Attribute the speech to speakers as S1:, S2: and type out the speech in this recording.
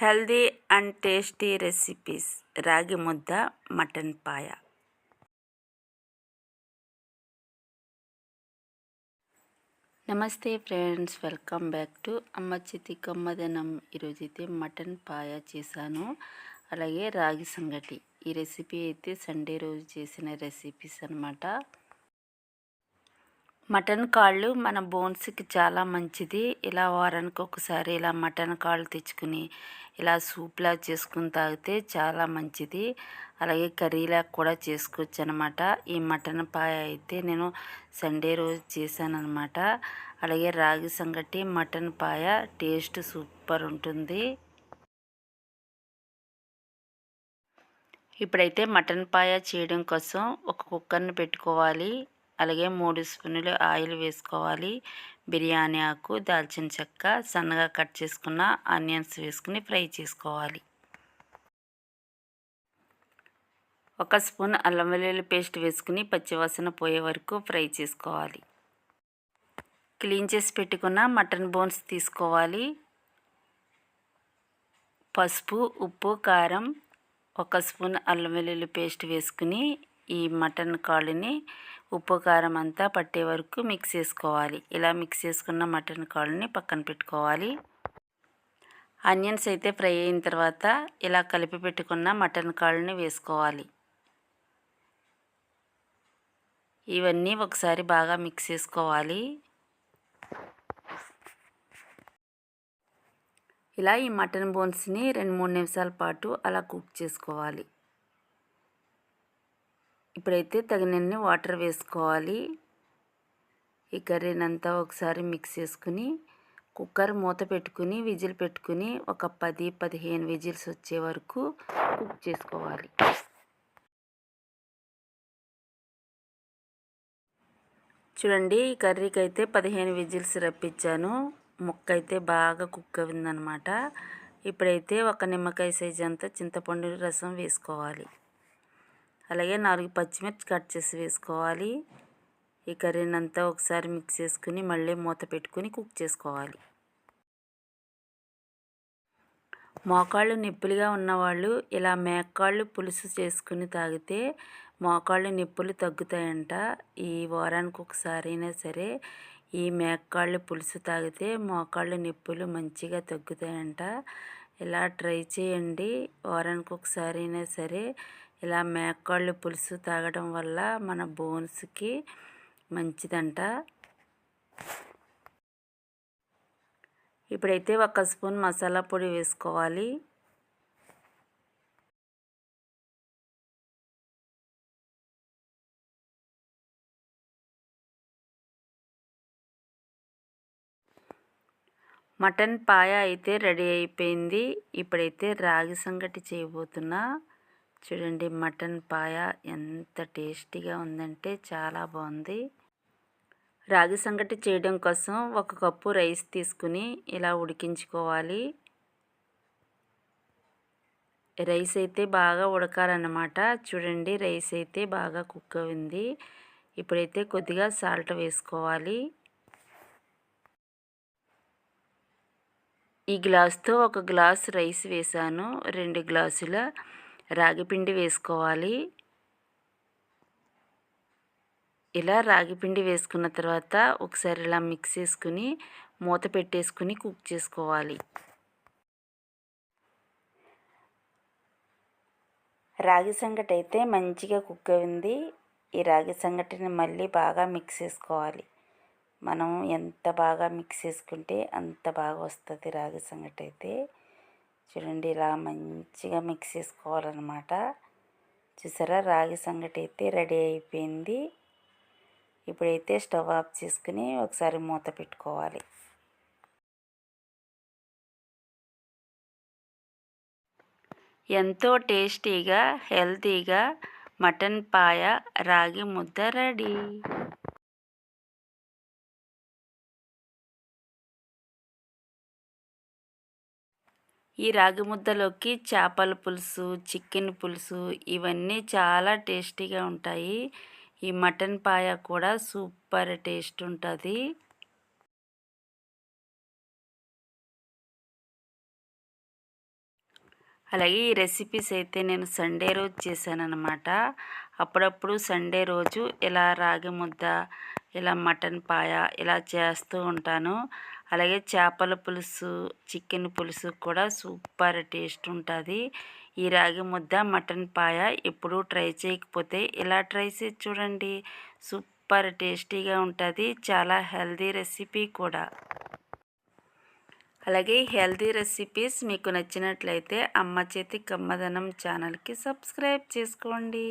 S1: healthy and tasty recipes రాగి ముద్ద mutton పాయ
S2: నమస్తే ఫ్రెండ్స్ వెల్కమ్ బ్యాక్ టు అమ్మ చితి కమ్మదనం ఈరోజైతే మటన్ పాయ చేశాను అలాగే రాగి సంగటి ఈ రెసిపీ అయితే సండే రోజు చేసిన రెసిపీస్ అనమాట మటన్ కాళ్ళు మన బోన్స్కి చాలా మంచిది ఇలా వారానికి ఒకసారి ఇలా మటన్ కాళ్ళు తెచ్చుకుని ఇలా సూప్లా చేసుకుని తాగితే చాలా మంచిది అలాగే కర్రీలా కూడా చేసుకోవచ్చు అనమాట ఈ మటన్ పాయ అయితే నేను సండే రోజు చేశాను అనమాట అలాగే రాగి సంగటి మటన్ పాయ టేస్ట్ సూపర్ ఉంటుంది ఇప్పుడైతే మటన్ పాయ చేయడం కోసం ఒక కుక్కర్ని పెట్టుకోవాలి అలాగే మూడు స్పూన్లు ఆయిల్ వేసుకోవాలి బిర్యానీ ఆకు దాల్చిన చెక్క సన్నగా కట్ చేసుకున్న ఆనియన్స్ వేసుకుని ఫ్రై చేసుకోవాలి ఒక స్పూన్ అల్లం వెల్లుల్లి పేస్ట్ వేసుకుని పచ్చివాసన పోయే వరకు ఫ్రై చేసుకోవాలి క్లీన్ చేసి పెట్టుకున్న మటన్ బోన్స్ తీసుకోవాలి పసుపు ఉప్పు కారం ఒక స్పూన్ అల్లం వెల్లుల్లి పేస్ట్ వేసుకుని ఈ మటన్ కాళ్ళని ఉప్పు కారం అంతా పట్టే వరకు మిక్స్ చేసుకోవాలి ఇలా మిక్స్ చేసుకున్న మటన్ కాళ్ళని పక్కన పెట్టుకోవాలి ఆనియన్స్ అయితే ఫ్రై అయిన తర్వాత ఇలా కలిపి పెట్టుకున్న మటన్ కాళ్ళని వేసుకోవాలి ఇవన్నీ ఒకసారి బాగా మిక్స్ చేసుకోవాలి ఇలా ఈ మటన్ బోన్స్ని రెండు మూడు నిమిషాల పాటు అలా కుక్ చేసుకోవాలి ఇప్పుడైతే తగినన్ని వాటర్ వేసుకోవాలి ఈ కర్రీనంతా ఒకసారి మిక్స్ చేసుకుని కుక్కర్ మూత పెట్టుకుని విజిల్ పెట్టుకుని ఒక పది పదిహేను విజిల్స్ వచ్చే వరకు కుక్ చేసుకోవాలి చూడండి ఈ కర్రీకి అయితే పదిహేను విజిల్స్ రప్పించాను ముక్క అయితే బాగా కుక్ అయిందనమాట ఇప్పుడైతే ఒక నిమ్మకాయ సైజ్ అంతా చింతపండు రసం వేసుకోవాలి అలాగే నాలుగు పచ్చిమిర్చి కట్ చేసి వేసుకోవాలి ఈ కర్రీని అంతా ఒకసారి మిక్స్ చేసుకుని మళ్ళీ మూత పెట్టుకుని కుక్ చేసుకోవాలి మోకాళ్ళు నిప్పులుగా ఉన్నవాళ్ళు ఇలా మేకాళ్ళు పులుసు చేసుకుని తాగితే మోకాళ్ళు నొప్పులు తగ్గుతాయంట ఈ వారానికి ఒకసారి అయినా సరే ఈ మేకాళ్ళు పులుసు తాగితే మోకాళ్ళు నొప్పులు మంచిగా తగ్గుతాయంట ఇలా ట్రై చేయండి వారానికి ఒకసారి అయినా సరే ఇలా మేకళ్ళు పులుసు తాగడం వల్ల మన బోన్స్కి మంచిదంట ఇప్పుడైతే ఒక స్పూన్ మసాలా పొడి వేసుకోవాలి మటన్ పాయ అయితే రెడీ అయిపోయింది ఇప్పుడైతే రాగి సంగటి చేయబోతున్నా చూడండి మటన్ పాయ ఎంత టేస్టీగా ఉందంటే చాలా బాగుంది రాగి సంగటి చేయడం కోసం ఒక కప్పు రైస్ తీసుకుని ఇలా ఉడికించుకోవాలి రైస్ అయితే బాగా ఉడకాలన్నమాట చూడండి రైస్ అయితే బాగా కుక్ అయింది ఇప్పుడైతే కొద్దిగా సాల్ట్ వేసుకోవాలి ఈ గ్లాస్తో ఒక గ్లాస్ రైస్ వేసాను రెండు గ్లాసుల రాగిపిండి వేసుకోవాలి ఇలా రాగిపిండి వేసుకున్న తర్వాత ఒకసారి ఇలా మిక్స్ చేసుకుని మూత పెట్టేసుకుని కుక్ చేసుకోవాలి రాగి సంగటి అయితే మంచిగా కుక్ అయింది ఈ రాగి సంగటిని మళ్ళీ బాగా మిక్స్ చేసుకోవాలి మనం ఎంత బాగా మిక్స్ చేసుకుంటే అంత బాగా వస్తుంది రాగి సంగటి అయితే చూడండి ఇలా మంచిగా మిక్స్ చేసుకోవాలన్నమాట చూసారా రాగి సంగటి అయితే రెడీ అయిపోయింది ఇప్పుడైతే స్టవ్ ఆఫ్ చేసుకుని ఒకసారి మూత పెట్టుకోవాలి
S1: ఎంతో టేస్టీగా హెల్తీగా మటన్ పాయ రాగి ముద్ద రెడీ
S2: ఈ రాగి ముద్దలోకి చేపల పులుసు చికెన్ పులుసు ఇవన్నీ చాలా టేస్టీగా ఉంటాయి ఈ మటన్ పాయ కూడా సూపర్ టేస్ట్ ఉంటుంది అలాగే ఈ రెసిపీస్ అయితే నేను సండే రోజు చేశానన్నమాట అప్పుడప్పుడు సండే రోజు ఇలా రాగి ముద్ద ఇలా మటన్ పాయ ఇలా చేస్తూ ఉంటాను అలాగే చేపల పులుసు చికెన్ పులుసు కూడా సూపర్ టేస్ట్ ఉంటుంది ఈ రాగి ముద్ద మటన్ పాయ ఎప్పుడు ట్రై చేయకపోతే ఇలా ట్రై చేసి చూడండి సూపర్ టేస్టీగా ఉంటుంది చాలా హెల్దీ రెసిపీ కూడా అలాగే హెల్దీ రెసిపీస్ మీకు నచ్చినట్లయితే అమ్మ చేతి కమ్మదనం ఛానల్కి సబ్స్క్రైబ్ చేసుకోండి